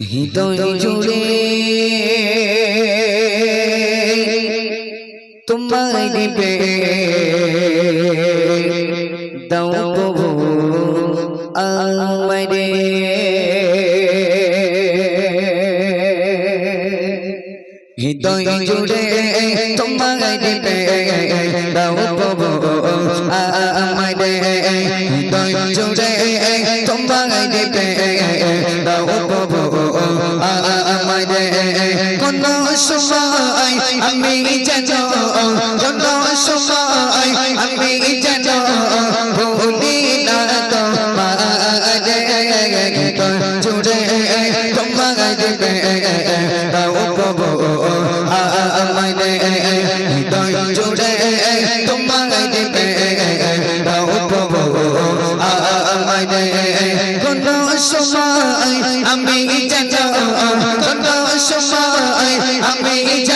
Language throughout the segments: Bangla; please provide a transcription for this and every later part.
হৃদয় জুড়ে তোমার নিবে। দাও প্রভু হৃদয় জুড়ে আমি যেন কোনো সময় আমি যেন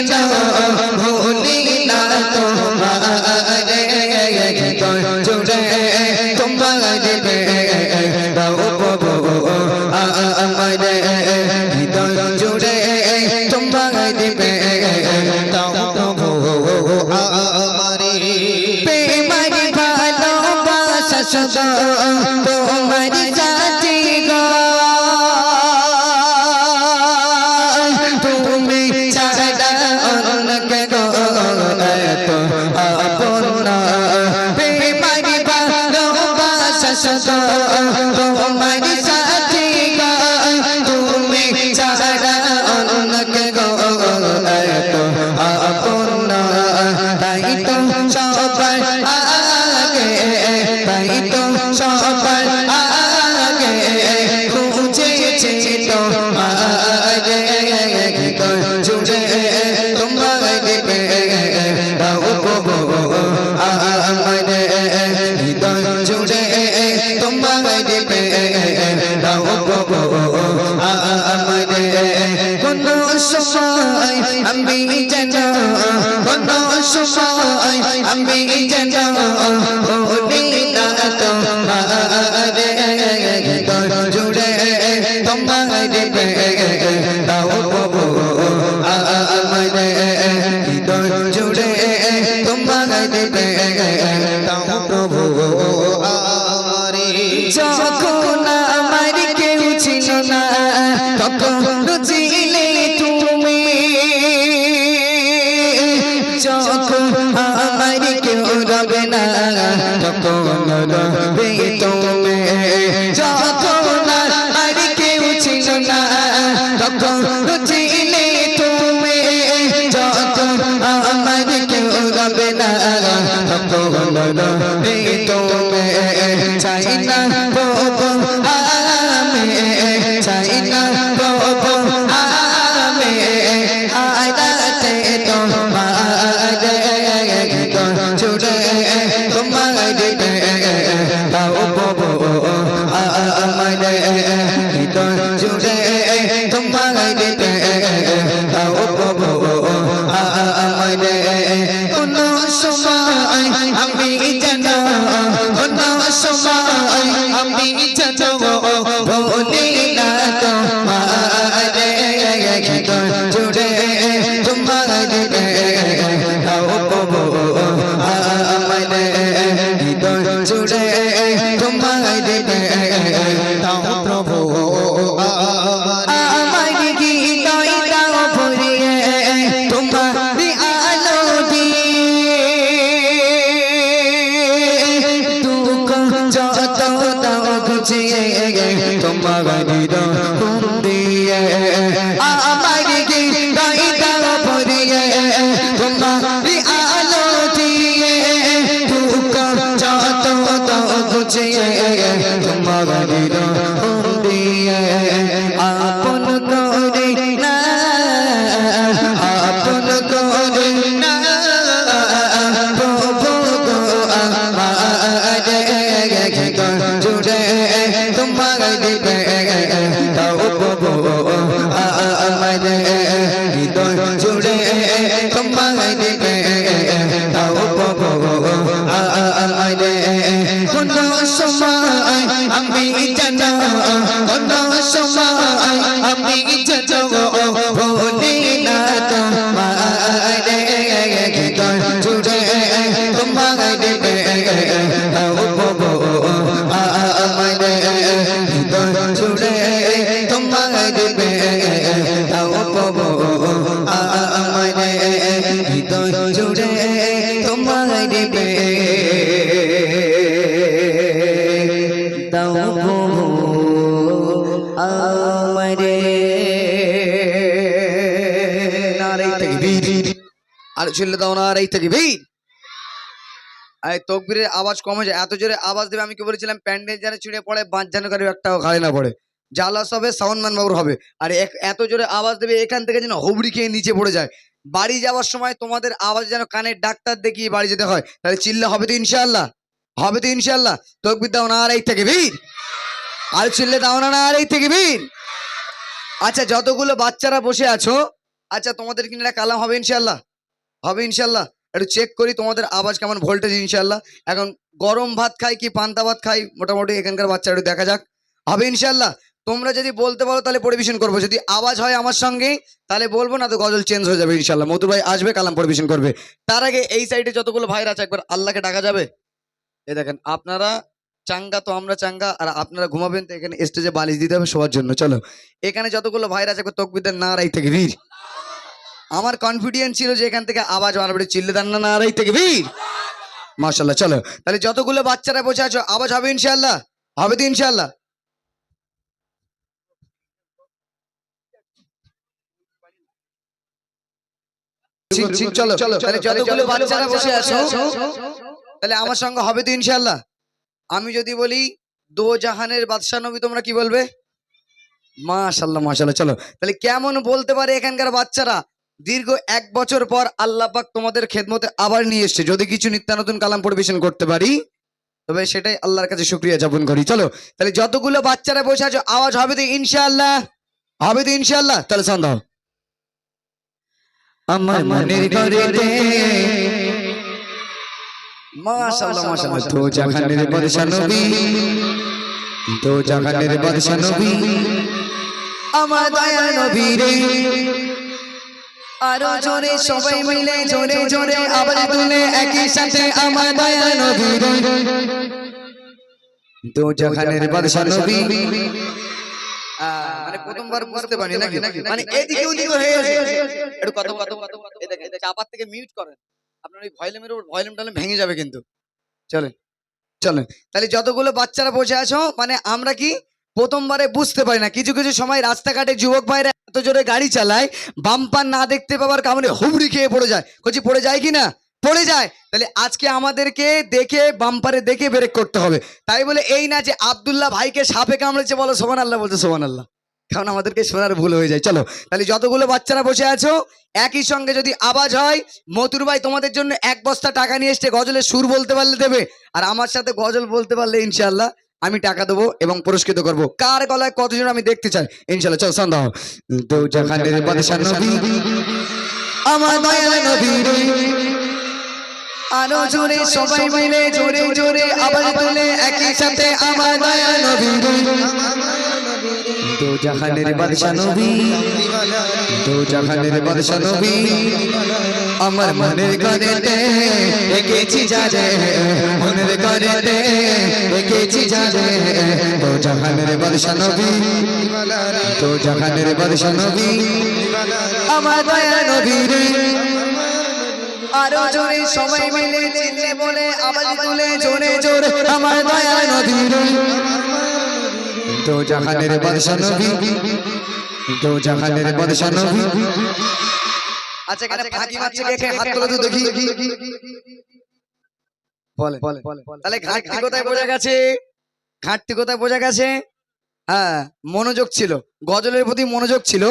জানা Uh, দিবে। আর আওয়াজ কমে যায়, এত জোরে আওয়াজ দেবে, আমি কি বলেছিলাম, প্যান্ডেল যেন ছিঁড়ে পড়ে বাঁচ যেন কারও না পড়ে। জালাস হবে সাউন্ডম্যান বাবুর হবে। আর এত জোরে আওয়াজ দেবে, এখান থেকে যেন হুবড়ি খেয়ে নিচে পড়ে যায়। বাড়ি যাওয়ার সময় তোমাদের আওয়াজ যেন কানের ডাক্তার দেখিয়ে বাড়ি যেতে হয়। তাহলে চিল্লা হবে তো ইনশাল্লাহ হবে তো ইনশাল্লাহ তকবির দাও না আর এই থেকে ভিড় আর চিল্লে দাও না না আর এই থেকে ভিড় আচ্ছা যতগুলো বাচ্চারা বসে আছো আচ্ছা তোমাদের কিনে একটা কালাম হবে ইনশাল্লাহ হবে ইনশাল্লাহ একটু চেক করি তোমাদের আওয়াজ কেমন ভোল্টেজ ইনশাল্লাহ এখন গরম ভাত খাই কি পান্তা ভাত খাই? মোটামুটি এখানকার বাচ্চা একটু দেখা যাক। হবে ইনশাল্লাহ তোমরা যদি বলতে পারো, তাহলে পরিবেশন করব। যদি আওয়াজ হয় আমার সঙ্গে, তাহলে বলব না তো গজল চেঞ্জ হয়ে যাবে ইনশাল্লাহ। মধুর ভাই আসবে, কালাম পরিবেশন করবে। তার আগে এই সাইডে যতগুলো ভাইরা আছে, একবার আল্লাহকে ডাকা যাবে? এই দেখেন, আপনারা চাঙ্গা তো আমরা চাঙ্গা, আর আপনারা ঘুমাবেন তো এখানে স্টেজে বালিশ দিতে হবে সবার জন্য। চলো, এখানে যতগুলো ভাইরা আছে তকবিদের না রাই থেকে বীর। আমার কনফিডেন্স ছিল যে এখান থেকে আওয়াজ মারবে চিল্লে দান না না রাই থেকে বীর। মার্শাল্লাহ চলো, তাহলে যতগুলো বাচ্চারা বসে আছো, আওয়াজ হবে ইনশাল্লাহ হবে তো ইনশাল্লাহ চলো তাহলে যতগুলো বাচ্চারা বসে আছো তাহলে আমার সঙ্গে হবে তো ইনশাল্লাহ আমি যদি বলি দো জাহানের বাদশাহ নবী তোমরা কি বলবে? মাশাল্লাহ মাশাল্লাহ চলো। তাহলে কেমন বলতে পারে এখানকার বাচ্চারা? দীর্ঘ এক বছর পর আল্লাহ পাক তোমাদের খেদমতে আবার নিয়ে এসছে। যদি কিছু নিত্য নতুন কালাম পরিবেশন করতে পারি তবে সেটাই আল্লাহর কাছে শুক্রিয়া যাপন করি। চলো তাহলে যতগুলো বাচ্চারা বসে আছো আওয়াজ হবে তো ইনশাআল্লাহ। হবে তো ইনশাআল্লাহ। তাহলে সন্দেহ আমার মনের ঘরেতে মাশাল্লাহ মাশাল্লাহ তো জাহানের বাদশা নবী তো জাহানের বাদশা নবী আমার দয়া নবী রে আরও জোরে সবাই মিলে জোরে জোরে আবার তুলে একই সাথে আমার দয়া নবী রে তো জাহানের বাদশা নবী মানে বুঝতে পারি নাকি মানে এদিকে ওদিকে হয়ে একটু কত কত এই দেখেন চাপার থেকে মিউট করেন। আপনার ওই ভয়েলেমের উপর ভয়েলেম টালেম ভেঙে যাবে কিন্তু। চলেন চলেন। তাহলে যতগুলো বাচ্চারা বসে আছো মানে আমরা কি প্রথমবারে বুঝতে পারি না। কিছু কিছু সময় রাস্তাঘাটে যুবক ভাইরা এত জোরে গাড়ি চালায় বাম্পার না দেখতে পাওয়ার কারণে হুবড়ি খেয়ে পড়ে যায়। কচি পড়ে যায় কি না? পড়ে যায়। তাহলে আজকে আমাদেরকে দেখে বাম্পারে দেখে ব্রেক করতে হবে। তাই বলে এই না যে আব্দুল্লাহ ভাইকে সাপে কামড়েছে বলো সোমান আল্লাহ বলছে সোমান আল্লাহ কারণ আমাদেরকে শোনার ভুল হয়ে যায়। চলো, তাহলে যতগুলো বাচ্চারা বসে আছো, একই সঙ্গে যদি আওয়াজ হয় মতুর ভাই তোমাদের জন্য এক বস্তা টাকা নিয়ে এসছে, গজলের সুর বলতে পারলে দেবে। আর আমার সাথে গজল বলতে পারলে ইনশাল্লাহ আমি টাকা দেবো এবং পুরস্কৃত করব। কার গলায় কতজন আমি দেখতে চাই? ইনশাল্লাহ চল নবী, আমার আরও জোরে সবাই মিলে, জোরে জোরে আবার একই সাথে আমার নবী। জাহানের বাদশা নবী। তো জাহানের বাদশা নবী। আমার মনের ঘরেতে এঁকেছি যারে মনের ঘরেতে এঁকেছি যারে তো জাহানের বাদশা নবী। তো জাহানের বাদশা নবী। আমার দয়া নবী রে আরও জোরে সবাই মিলে চিল্লে বলে আওয়াজ তুলে জোরে জোরে। আমার দয়া নবী রে তো জাহানের বাদশা নবী। তো জাহানের বাদশা নবী। আচ্ছা এখানে ফাঁকি মারছে কে কে? হাত তুলে তো দেখি। বলে তাহলে ঘাটতি কোথায় বোঝা গেছে? ঘাটতি কোথায় বোঝা গেছে? হ্যাঁ মনোযোগ ছিল। গজলের প্রতি মনোযোগ ছিল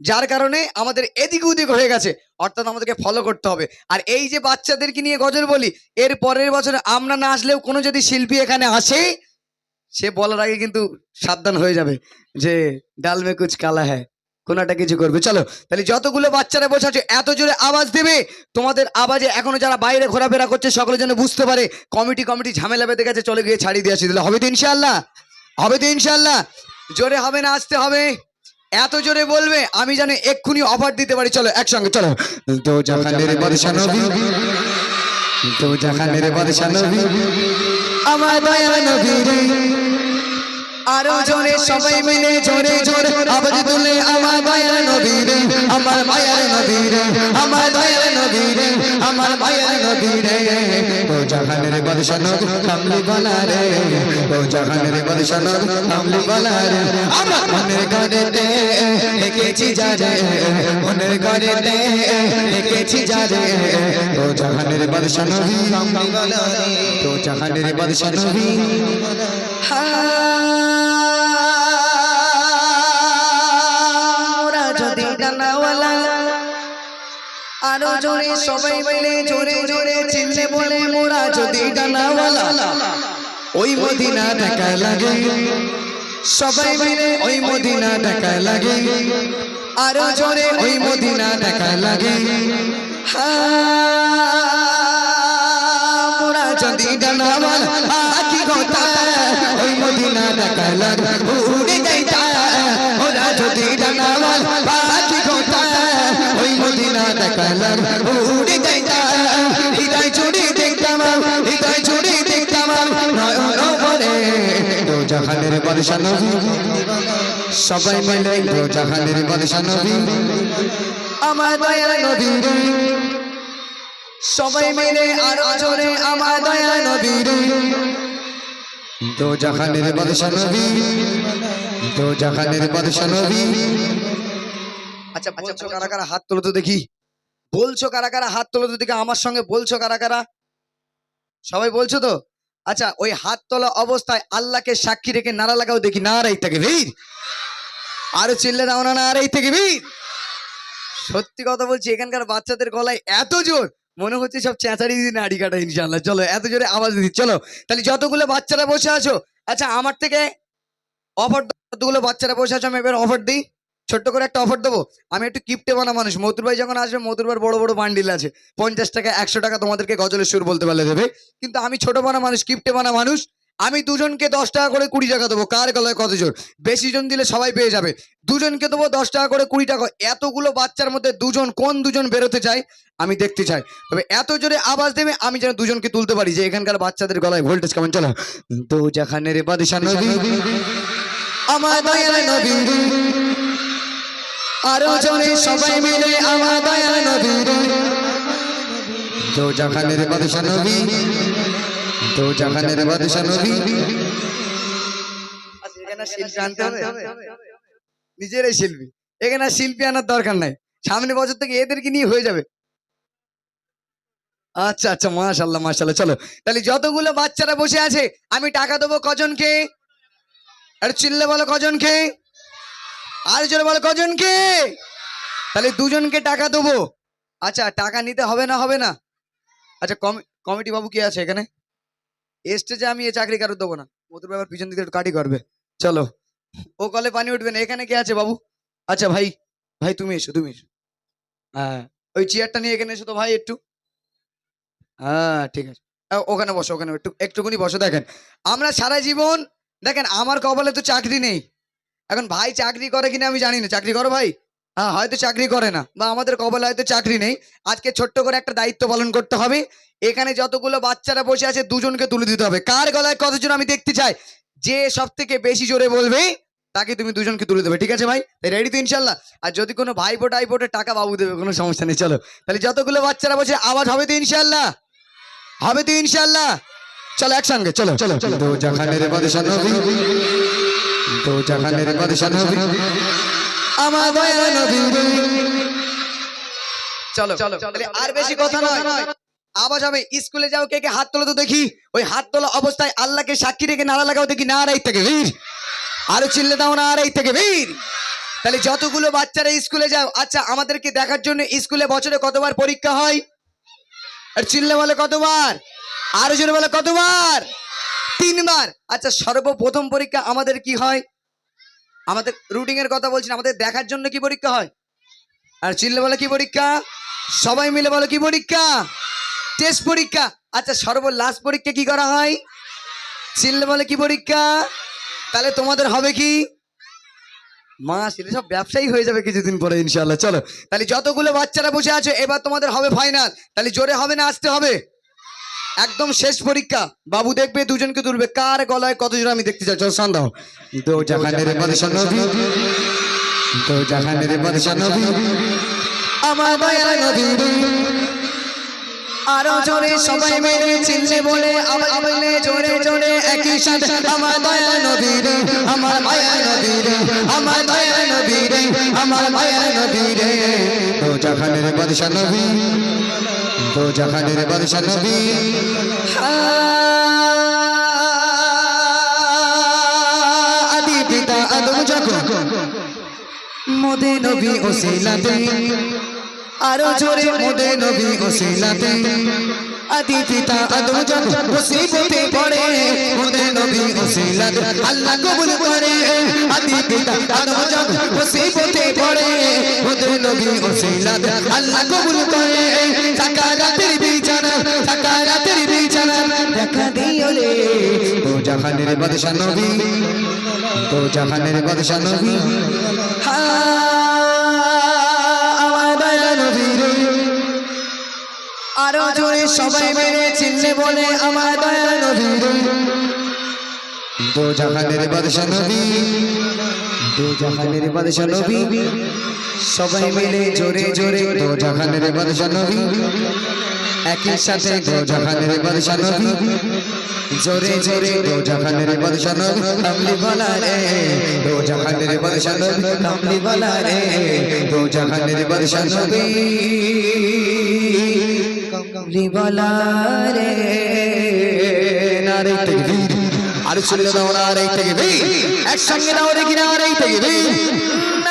যার কারণে আমাদের এদিক ওদিক হয়ে গেছে। অর্থাৎ আমাদেরকে ফলো করতে হবে। আর এই যে বাচ্চাদেরকে নিয়ে গজল বলি এর পরের বছর আমরা না আসলেও কোনো যদি শিল্পী এখানে আসে সে বলার আগে কিন্তু সাবধান হয়ে যাবে যে ডাল কুচ কালা হ্যায়, কোনো একটা কিছু করবে। চলো, তাহলে যতগুলো বাচ্চারা বসে আছে, এত জোরে আওয়াজ দেবে। তোমাদের আওয়াজে এখনও যারা বাইরে ঘোরাফেরা করছে, সকলে যেন বুঝতে পারে, কমিটি কমিটি ঝামেলা বেঁধে গেছে, চলে গিয়ে ছাড়িয়ে দিয়ে আসি। দিলে হবে তো ইনশাল্লাহ হবে তো ইনশাল্লাহ জোরে হবে না, আসতে হবে। এত জোরে বলবে, আমি যেন এক্ষুনি অফার দিতে পারি। চলো, একসঙ্গে, চলো। নবী। নবী। আমার দয়া নবী রে আরও জোরে সবাই মিলে জোরে জোরে আওয়াজ তুলে আমার মায়ের নবী রে আমার মায়ের নবী রে আমার মায়ের নবী রে আমার মায়ের নবী রে ও জাহানের বাদশা নবী কামলি বালা রে ও জাহানের বাদশা নবী কামলি বালা রে আমরা মনের ঘরেতে এঁকেছি যা রে মনের ঘরেতে এঁকেছি যা রে ও জাহানের বাদশা নবী কামলি বালা রে ও জাহানের বাদশা নবী ওরা আরও জোরে সবাই মিলে জোরে জোরে চিল্লে বলে মোরা যদি ডানাওয়ালা ওই মদিনা ঢাকা লাগে। সবাই মিলে ওই মদিনা ঢাকা লাগে। আরও জোরে ওই মদিনা ঢাকা লাগে। হ্যাঁ, মোরা যদি ডানাওয়ালা কি কথা? ওই মদিনা ঢাকা লাগে। লাগে উড়ে যাইতা হৃদয় চুরি দেখতাম, হৃদয় চুরি দেখতাম। নয়ন বাদশা নবী সবাই মিলে দো জাহানের বাদশা নবী আমার দয়ার নবী সবাই মিলে আরও জোরে আমার দয়ার নবী দো জাহানের নবী দো জাহানের নবী আচ্ছা কারা কারা হাত তোলো তো দেখি। বলছো কারা কারা? হাত তোলো তো দেখি আমার সঙ্গে বলছো কারা কারা? সবাই বলছো তো? আচ্ছা ওই হাত তোলা অবস্থায় আল্লাহকে সাক্ষী রেখে নাড়া লাগাও দেখি, না আর এই থেকে বীর। আরও চিল্লে দাও না না আর এই থেকে বীর। সত্যি কথা বলছি, এখানকার বাচ্চাদের গলায় এত জোর, মনে হচ্ছে সব চেঁচারি দিয়ে নাড়ি কাটা ইনশাল্লাহ চলো, এত জোরে আওয়াজ দিচ্ছি, চলো। তাহলে যতগুলো বাচ্চারা বসে আছো আচ্ছা আমার থেকে অফার যতগুলো বাচ্চারা বসে আছো, আমি এবার অফার দিই। ছোট্ট করে একটা অফার দেবো। আমি একটু কিপটে বানা মানুষ। মতুর ভাই যখন আসবে মতুর ভাইয়ের বড় বড় বান্ডিল আছে। পঞ্চাশ টাকা একশো টাকা তোমাদেরকে গজলের সুর বলতে পারলে দেবে। কিন্তু আমি ছোট বানা মানুষ কিপটে বানা মানুষ আমি দুজনকে দশ টাকা করে কুড়ি টাকা দেবো। কার গলায় কত জোর? বেশি জন দিলে সবাই পেয়ে যাবে। দুজনকে দেবো দশ টাকা করে কুড়ি টাকা। এতগুলো বাচ্চার মধ্যে দুজন কোন দুজন বেরোতে চাই আমি দেখতে চাই। তবে এত জোরে আওয়াজ দেবে আমি যেন দুজনকে তুলতে পারি যে এখানকার বাচ্চাদের গলায় ভোল্টেজ কেমন? চলো। তো জাহানের বাদিশা নবী আমার নবী। আরও জোরে সবাই মিলে আমার দয়ার নবী রে তো জাহানের বাদিশা নবী। তো জাহানের বাদিশা নবী। আচ্ছা, এখানে শিল্পী আনতে হবে? নিজেরাই শিল্পী। এখানে আর শিল্পী আনার দরকার নাই। সামনে বছর থেকে এদেরকে নিয়ে হয়ে যাবে। আচ্ছা আচ্ছা মাশাল্লাহ মাশাল্লাহ চলো। তাহলে যতগুলো বাচ্চারা বসে আছে আমি টাকা দেবো কজনকে? আর চিল্লে বলো কজনকে? আর জোরে বলো, কজনকে? তাহলে দুজনকে টাকা দেবো। আচ্ছা টাকা নিতে হবে না হবে না? আচ্ছা কমি- কমিটি বাবু কি আছে এখানে? স্টেজে আমি এ চাকরি কারও দেবো না। মধুর ব্যাপার পিছন দিকে একটু কাটি করবে। চলো। ও কলে পানি উঠবে না। এখানে কে আছে বাবু? আচ্ছা ভাই ভাই, তুমি এসো তুমি এসো। হ্যাঁ ওই চেয়ারটা নিয়ে এখানে এসো তো ভাই একটু। হ্যাঁ ঠিক আছে। ওখানে বসো, ওখানে একটু একটুকুনি বসো, দেখেন। আমরা সারা জীবন দেখেন, আমার কপালে তো চাকরি নেই। এখন ভাই চাকরি করে কিনা আমি জানি না। চাকরি করো ভাই? হ্যাঁ হয়তো চাকরি করে না, বা আমাদের কপালে হয়তো চাকরি নেই। আজকে ছোট্ট করে একটা দায়িত্ব পালন করতে হবে। এখানে যতগুলো বাচ্চারা বসে আছে, দুজনকে তুলে দিতে হবে। কার গলায় কতজন আমি দেখতে চাই? যে সব থেকে বেশি জোরে বলবে, তাকে তুমি দুজনকে তুলে দেবে, ঠিক আছে ভাই? রেডি তো ইনশাল্লাহ আর যদি কোনো ভাই বোটা আই টাইপোটে টাকা বাবু দেবে, কোনো সমস্যা নেই, চলো। তাহলে যতগুলো বাচ্চারা বসে, আওয়াজ হবে তো ইনশাল্লাহ হবে তো ইনশাল্লাহ চলো একসঙ্গে, চলো চলো চলো। দো জাহানের বাদশা নবী দো জাহানের বাদশা নবী। আমার দয়ার নবী। রে চলো চলো তাহলে আর বেশি কথা নয়। আওয়াজ হবে স্কুলে যাও কে কে হাত তোলো তো দেখি। ওই হাত তোলা অবস্থায় আল্লাহকে সাক্ষী রেখে নাড়া লাগাও দেখি না আর এই থেকে বীর। আরও চিল্লে দাও না আর এই থেকে বীর। তাহলে যতগুলো বাচ্চারা স্কুলে যাও আচ্ছা আমাদেরকে দেখার জন্য স্কুলে বছরে কতবার পরীক্ষা হয়? আর চিল্লে বলে কতবার? আরও জোরে বলে কতবার? তিনবার। আচ্ছা সর্বপ্রথম পরীক্ষা আমাদের কি হয়? আমাদের রুটিং এর কথা বলছি আমাদের দেখার জন্য কি পরীক্ষা হয়? আর চিল্লে বলে কি পরীক্ষা? সবাই মিলে বলো কি পরীক্ষা? টেস্ট পরীক্ষা। আচ্ছা সর্ব লাস্ট পরীক্ষা কি করা হয়? চিল্লে বলে কি পরীক্ষা? তাহলে তোমাদের হবে কি? মা, ছেলে সব ব্যবসায়ী হয়ে যাবে কিছুদিন পরে ইনশাল্লাহ চলো, তাহলে যতগুলো বাচ্চারা বসে আছে, এবার তোমাদের হবে ফাইনাল তাহলে জোরে হবে না, আসতে হবে? একদম শেষ পরীক্ষা। বাবু দেখবে দুজনকে তুলবে। কার গলায় কতজন আমি দেখতে চাই? চল সান দাও দো জাহানের বাদশা নবী। দো জাহানের বাদশা নবী। আমার নবী আরও জোরে সবাই চিল্লে বলে বলে জোরে জোরে একই সাথে আমার নবী রে আমার মায়া নবী রে আমার নবী রে আমার মায়া নবী রে। দো জাহানের বাদশা নবী। দো জাহানের বাদশা নবী। আদি পিতা আদম যখন মোদে নবী ওসিলাতে, আরও জোরে মোদে নবী ওসিলাতে, আদি পিতা আদম যখন মুসিবতে পড়ে, মোদে ওসিলাতে আল্লাহ কবুল করে আদি পিতা আদম যখন মুসিবতে পড়ে। মোদে নবী ওসিলাতে আল্লাহ কবুল করে সাকারাতের বিছানা সাকারাতের বিছানা দেখা দিও রে তো জাহানের বাদশা নবী, তো জাহানের বাদশা নবী। আরও জোরে সবাই মেরে চিনলে বলে, আমার দয়া নবী দো জাহানের বাদশা নবী। দো জাহানের বাদশা নবী। সবাই মিলে জোরে জোরে দো জাহানের বাদশা নবী। একই সাথে দো জাহানের বাদশা নবী। জোরে জোরে দো জাহানের বাদশা নবী। কামলি বলা রে, দো জাহানের বাদশা নবী। কামলি বলা রে, দো জাহানের বাদশা নবী। কামলি বলা রে, নারে তাকবীর। আর চলে দাও নারে তাকবীর একসঙ্গে দাও রে কি আর তাকবীর নারে